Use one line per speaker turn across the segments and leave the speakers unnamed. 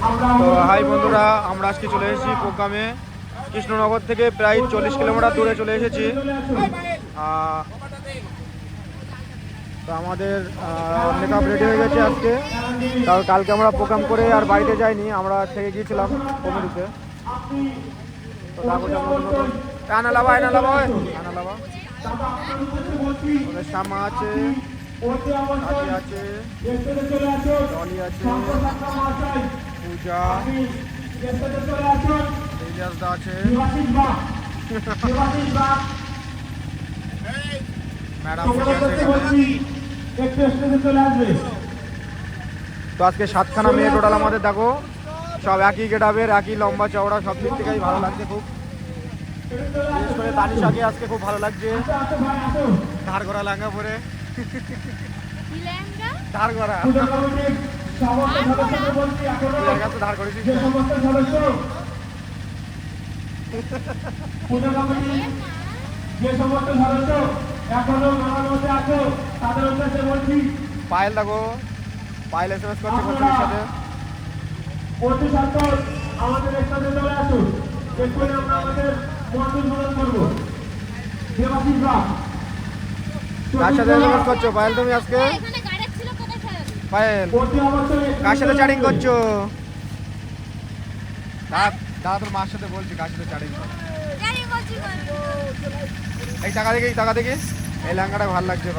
তো হাই বন্ধুরা আমরা আজকে চলে এসেছি প্রোগ্রামে। কৃষ্ণনগর থেকে প্রায় চল্লিশ কিলোমিটার দূরে চলে এসেছি। তো আমাদের মেকআপ রেডি হয়ে গেছে আজকে। কারণ কালকে আমরা প্রোগ্রাম করে আর বাড়িতে যাইনি আমরা থেকে গিয়েছিলাম কমিটিতে। তো তারপর নতুন নতুন। আনা লাবা আনা লাবা আনা লাবা শ্যামা আছে আছে আছে। পূজা। ইলিয়াস দা আছে। ম্যাডাম তো আজকে সাতখানা মেয়ে টোটাল আমাদের দেখো সব একই গেটাবের একই লম্বা চওড়া সব দিক থেকেই ভালো লাগছে খুব। বিশেষ করে তানিশাকে আজকে খুব ভালো লাগছে। ধার করা লাঙ্গা পরে। ধার করা। এর কাছে ধার করেছিস
যে সমস্ত সদস্য এখনও মামার মধ্যে আছো তাদের উদ্দেশ্যে বলছি
পায়েল দেখো পায়েল এস এম এস করছে কোচের সাথে।
অতি সত্তর আমাদের স্টাডে চলে আসুন। এরপরে আমরা আমাদের মন্দির গ্রহণ করব। দেবাশিস বাগ।
কার সাথে করছ? পায়েল তুমি আজকে
এখানে গাড়ি ছিল কোথায় ফেলে
পায়েল কার করছ? দাদা তোর মার সাথে বলছি এই টাকা টাকা দেখি। এই ভালো লাগছে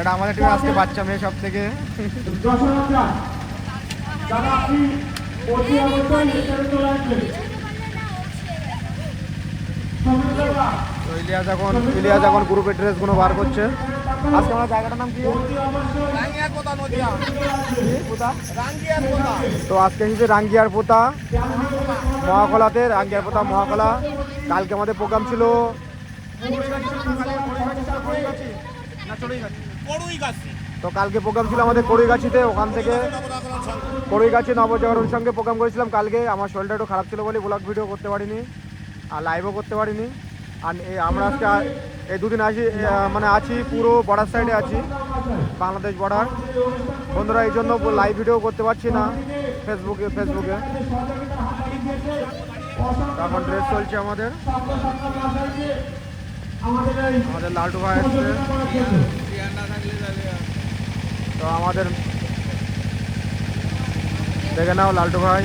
এটা আমাদের আজকে বাচ্চা মেয়ে সব থেকে ইলিয়াস এখন ইলিয়াস এখন গ্রুপের ড্রেসগুলো বার করছে। আজকে আমার জায়গাটার নাম কি? তো আজকে এসেছে রাঙ্গিয়ার পোতা। মহাকলাতে রাঙ্গিয়ার পোতা মহাকলা। কালকে আমাদের প্রোগ্রাম ছিল। তো কালকে প্রোগ্রাম ছিল আমাদের কড়ইগাছিতে ওখান থেকে কড়ইগাছি নবজাগরণ সঙ্গে প্রোগ্রাম করেছিলাম কালকে। আমার শরীরটা একটু খারাপ ছিল বলে ব্লগ ভিডিও করতে পারিনি আর লাইভও করতে পারিনি। আর আমরা আজকে এই দুদিন আছি মানে আছি পুরো বর্ডার সাইডে আছি, বাংলাদেশ বর্ডার বন্ধুরা, এই জন্য লাইভ ভিডিও করতে পারছি না ফেসবুকে ফেসবুকে এখন ড্রেস চলছে আমাদের।
আমাদের
লালটু ভাই আসছে। তো আমাদের দেখে নাও লালটু ভাই।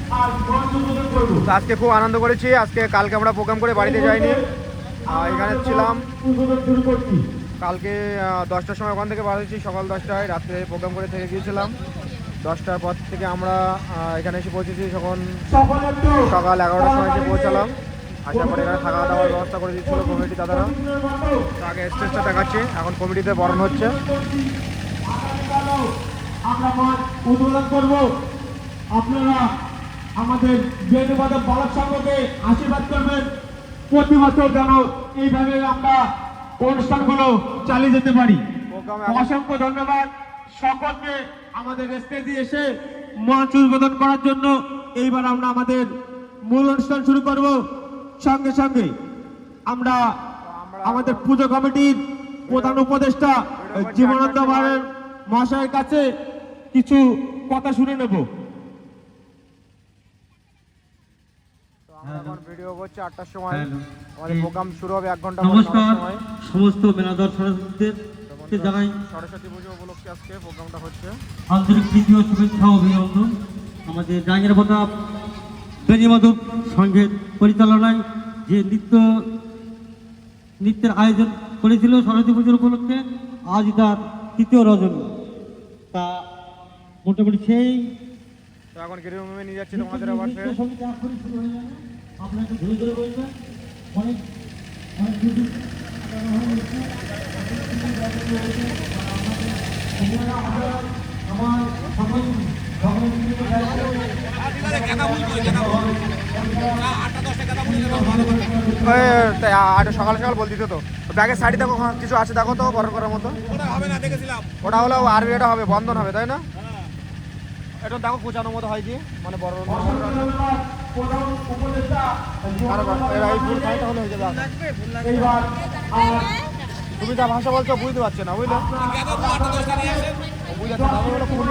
তো আজকে খুব আনন্দ করেছি। আজকে কালকে আমরা প্রোগ্রাম করে বাড়িতে যাইনি। এখানে ছিলাম। কালকে দশটার সময় ওখান থেকে বার হয়েছি। সকাল দশটায় রাত্রে প্রোগ্রাম করে থেকে গিয়েছিলাম। দশটার পর থেকে আমরা এখানে এসে পৌঁছেছি। তখন
সকাল
এগারোটার সময় এসে পৌঁছালাম। আসার পরে এখানে থাকা দাওয়ার ব্যবস্থা করে দিচ্ছিল কমিটি দাদারা। আগে স্টেজটা দেখাচ্ছি। এখন কমিটিতে বরণ হচ্ছে।
আমরা উদ্বোধন করব। আপনারা আমাদের বেদবাদক বালক সংঘকে আশীর্বাদ করবেন। প্রতি বছর যেন এইভাবে আমরা অনুষ্ঠানগুলো চালিয়ে যেতে পারি। অসংখ্য ধন্যবাদ। সকলকে আমাদের স্টেজে এসে মঞ্চ উদ্বোধন করার জন্য এইবার আমরা আমাদের মূল অনুষ্ঠান শুরু করব। সঙ্গে সঙ্গে আমরা আমাদের পুজো কমিটির প্রধান উপদেষ্টা জীবনানন্দ মহাশয়ের কাছে কিছু কথা শুনে নেব।
আমরা এখন ভিডিও করছি আটটার সময়।
হ্যালো।
আমাদের প্রোগ্রাম শুরু হবে এক ঘণ্টা
নমস্কার। সমস্ত জানাই
সরস্বতী পুজো উপলক্ষে আজকে প্রোগ্রামটা হচ্ছে।
আন্তরিক শুভেচ্ছা অভিনন্দন। আমাদের জাহাঙ্গীর পরিচালনায় যে নৃত্য নৃত্যের আয়োজন করেছিল সরস্বতী পুজোর উপলক্ষে আজ তার তৃতীয় রজনী। তা মোটামুটি সেই
এখন গৃহভূমি নিয়ে যাচ্ছি তোমাদের আবার ফের।
হয়ে
সকাল সকাল বল দিতে তো। ব্যাগের শাড়ি দেখো কিছু আছে দেখো তো বড় করার মতো। ওটা হলো আরবি এটা হবে বন্ধন হবে তাই না? এটা দেখো কুচানোর মতো হয় কি? মানে বড় তুমি যা ভাষা বলছো বুঝতে পারছ না, বুঝলে?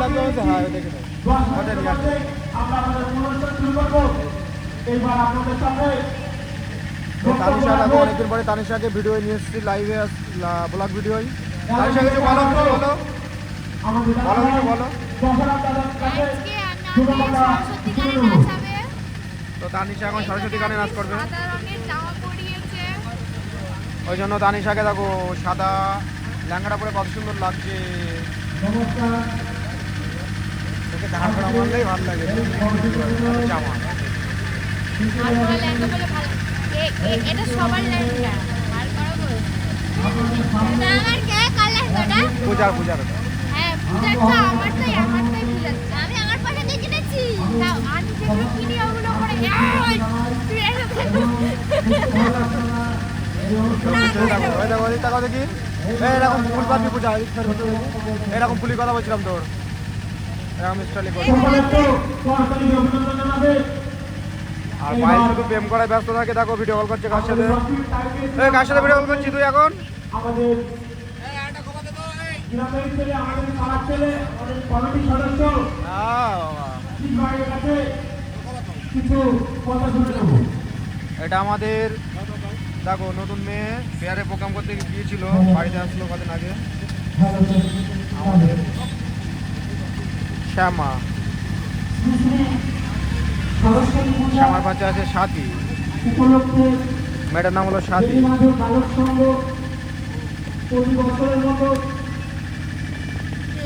লাগবে হ্যাঁ দেখে তানিশা অনেকদিন পরে তানিশাকে ভিডিও নিয়ে এসেছি লাইভে ব্লগ ভিডিওই তানিশা কিছু বলো। বলো কিছু বলো। তো তানিশা এখন সরস্বতী গানে নাচ করবে। ওই জন্য তানিশাকে দেখো সাদা ল্যাঙ্গাটা পরে কত সুন্দর লাগছে। তোকে করা ভালো লাগে। জামা
এটা সবার
পূজার পূজার। এরকম ফুল পাবি পূজা। এরকম ফুলি কথা বলছিলাম তোর আর পায়েল শুধু প্রেম করায় ব্যস্ত থাকে দেখো ভিডিও কল করছে কার সাথে? এই কার সাথে ভিডিও কল করছি তুই এখন?
আমাদের গ্রামের ছেলে আমাদের পাড়ার ছেলে আমাদের কমিটির সদস্য।
আহ, বাবা।
ঠিক ভাইয়ের কাছে কিছু কথা শুনে নেব।
এটা আমাদের দেখো নতুন মেয়ে বিহারে প্রোগ্রাম করতে গিয়েছিল বাড়িতে আসলো কদিন আগে। আমাদের শ্যামা। শ্যামার পাশে আছে সাথী। মেয়েটার নাম হলো সাথী।
প্রতি বছরের মতো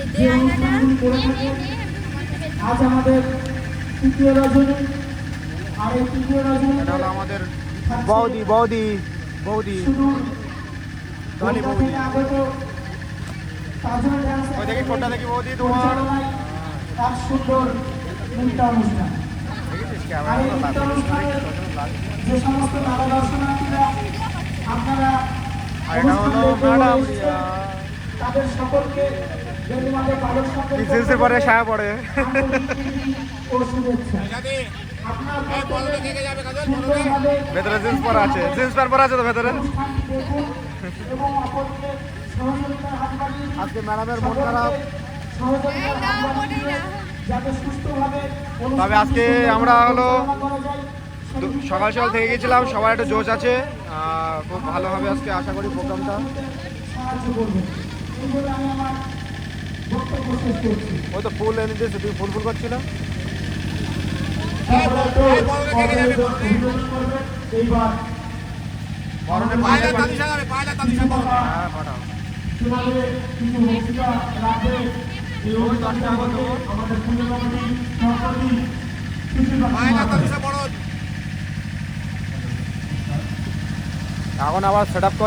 আয়নাটা নে নে নে
আজ আমাদের তৃতীয় রজনী আর এই তৃতীয় রজনী
আমাদের বৌদি বৌদি বৌদি। ধনী বৌদি।
থেকে
ওই দেখি ফোনটা দেখি বৌদি তোমার?
এক সুন্দর অনুষ্ঠান যে সমস্ত নানা দর্শনার্থীরা আপনারা
রিয়া।
তাদের সকলকে
জিন্সের পরে ছায়া পড়ে। ভেতরে জিন্স পরা আছে। জিন্স প্যান্ট পরা আছে তো ভেতরে। আজকে ম্যাডামের মন খারাপ। তবে আজকে আমরা হলো সকাল সকাল থেকে গেছিলাম, সবার একটা জোশ আছে। খুব ভালো হবে আজকে, আশা করি প্রোগ্রামটা। ওই তো ফুল এনে দিয়েছে তুই ফুল ফুল করছিল? হ্যাঁ
বাবু
এখন আবার সেট আপ